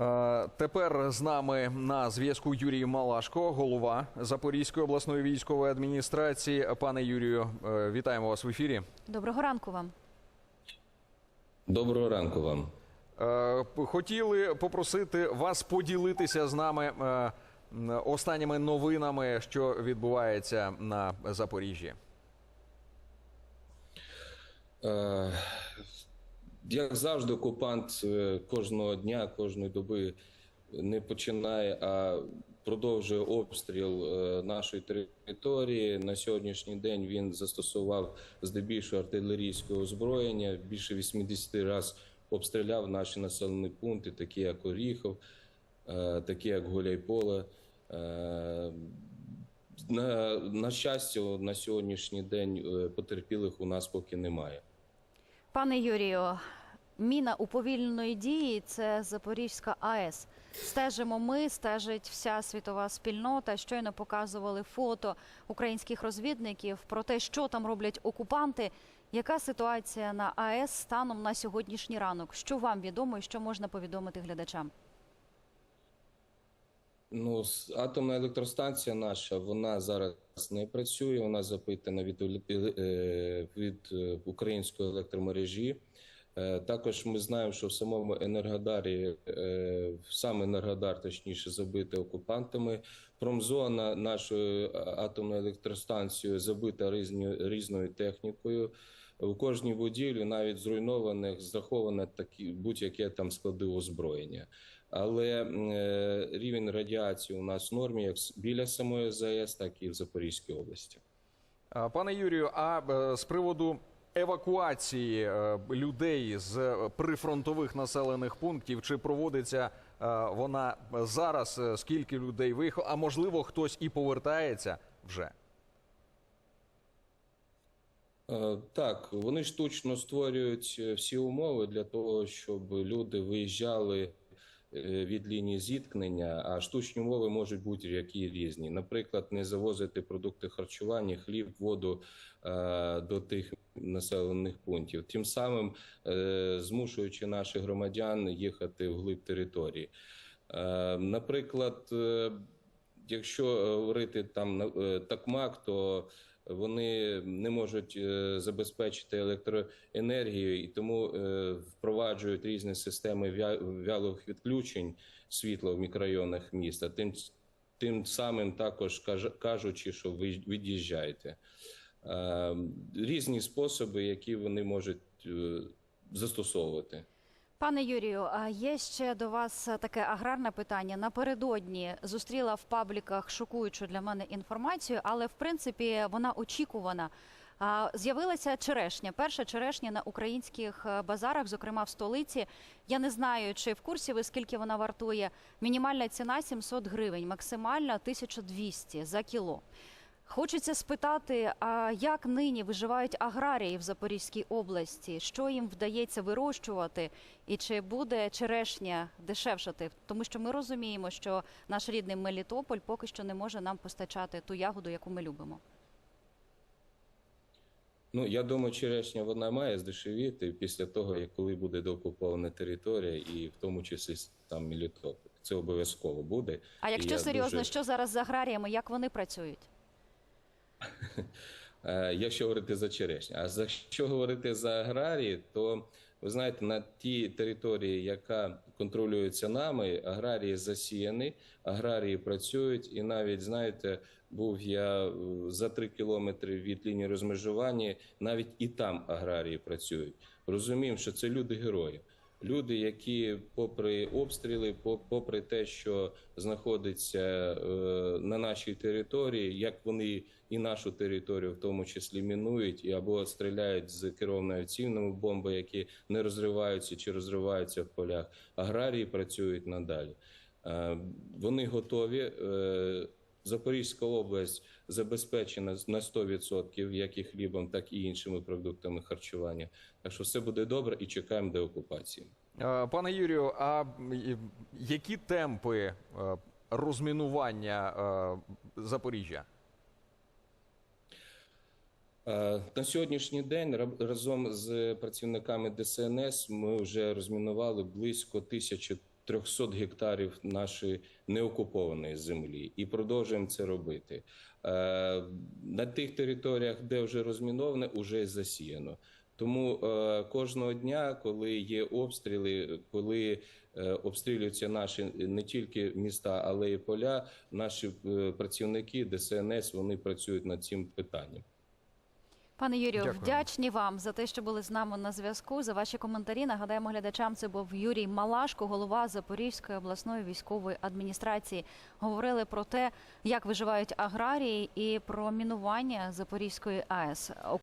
Е, Тепер з нами на зв'язку Юрій Малашко, голова Запорізької обласної військової адміністрації. Пане Юрію, е, вітаємо вас в ефірі. Доброго ранку вам. Доброго ранку вам. Е, Хотіли попросити вас поділитися з нами останніми новинами, що відбувається на Запоріжжі. Як завжди, окупант е, кожного дня, кожної доби не починає, а продовжує обстріл е, нашої території. На сьогоднішній день він застосував здебільшого артилерійського озброєння. Більше 80 разів обстріляв наші населені пункти, такі як Оріхов, е, такі як Гуляйполе. Е, На, на щастя, на сьогоднішній день потерпілих у нас поки немає. Пане Юрію, міна уповільненої дії це Запорізька АЕС. Стежимо ми, стежить вся світова спільнота. Щойно показували фото українських розвідників про те, що там роблять окупанти. Яка ситуація на АЕС станом на сьогоднішній ранок? Що вам відомо і що можна повідомити глядачам? Ну, атомна електростанція наша, вона зараз не працює. Вона запитана від, е, від е, української електромережі. Е, Також ми знаємо, що в самому Енергодарі, сам Енергодар, точніше, забитий окупантами. Промзона нашої атомної електростанції забита різні, різною технікою. У кожній будівлі, навіть зруйнованих, заховане такі будь-яке там склади озброєння. Але е, рівень радіації у нас в нормі як біля самої ЗАЕС, так і в Запорізькій області. Пане Юрію, а е, з приводу евакуації е, людей з прифронтових населених пунктів, чи проводиться е, вона зараз? Скільки людей виїхало? А можливо, хтось і повертається вже? Е, Так, вони штучно створюють е, всі умови для того, щоб люди виїжджали е, від лінії зіткнення, а штучні умови можуть бути які різні. Наприклад, не завозити продукти харчування, хліб, воду до тих населених пунктів, тим самим змушуючи наших громадян їхати вглиб території. Наприклад, якщо говорити там на- такмак, то вони не можуть е, забезпечити електроенергію і тому е, впроваджують різні системи вя- вялових відключень світла в мікрорайонах міста. Тим, тим самим також каж- кажучи, що ви від'їжджаєте. Е, Різні способи, які вони можуть застосовувати. Пане Юрію, є ще до вас таке аграрне питання. Напередодні зустріла в пабліках шокуючу для мене інформацію, але в принципі вона очікувана. З'явилася черешня. Перша черешня на українських е, базарах, зокрема в столиці. Я не знаю, чи в курсі ви скільки вона вартує. Мінімальна ціна 700 гривень, максимальна 1200 за кіло. Хочеться спитати, а як нині виживають аграрії в Запорізькій області? Що їм вдається вирощувати, і чи буде черешня дешевшати? Тому що ми розуміємо, що наш рідний Мелітополь поки що не може нам постачати ту ягоду, яку ми любимо. Ну, я думаю, черешня вона має здешевіти після того, як коли буде деокупована територія, і в тому числі там Мелітополь. Це обов'язково буде. А якщо серйозно, дуже- що зараз з аграріями, як вони працюють? Е, Якщо говорити за черешню, а за що говорити за аграрії, то ви знаєте, на тій території, яка контролюється нами, аграрії засіяні, аграрії працюють, і навіть знаєте, був я е, за три кілометри від лінії розмежування, навіть і там аграрії працюють. Розуміємо, що це люди герої. Люди, які, попри обстріли, попри те, що знаходиться е, на нашій території, як вони і нашу територію, в тому числі мінують, і або стріляють з керованої авіаційної бомби, які не розриваються чи розриваються в полях. Аграрії працюють надалі. Е, Вони готові. Запорізька область забезпечена на 100% як і хлібом, так і іншими продуктами харчування. Так що все буде добре і чекаємо деокупації. Е, Пане Юрію, а які темпи е, розмінування е, Запоріжжя? На сьогоднішній день ра- разом з працівниками ДСНС ми вже розмінували близько 300 гектарів нашої неокупованої землі і продовжуємо це робити. Е, На тих територіях, де вже розміноване, вже засіяно. Тому е, кожного дня, коли є обстріли, коли е, обстрілюються наші не тільки міста, але й поля, наші працівники ДСНС вони працюють над цим питанням. Пане Юрію, Дякую. вдячні вам за те, що були з нами на зв'язку. За ваші коментарі нагадаємо глядачам. Це був Юрій Малашко, голова Запорізької обласної військової адміністрації. Говорили про те, як виживають аграрії, і про мінування Запорізької АЕС.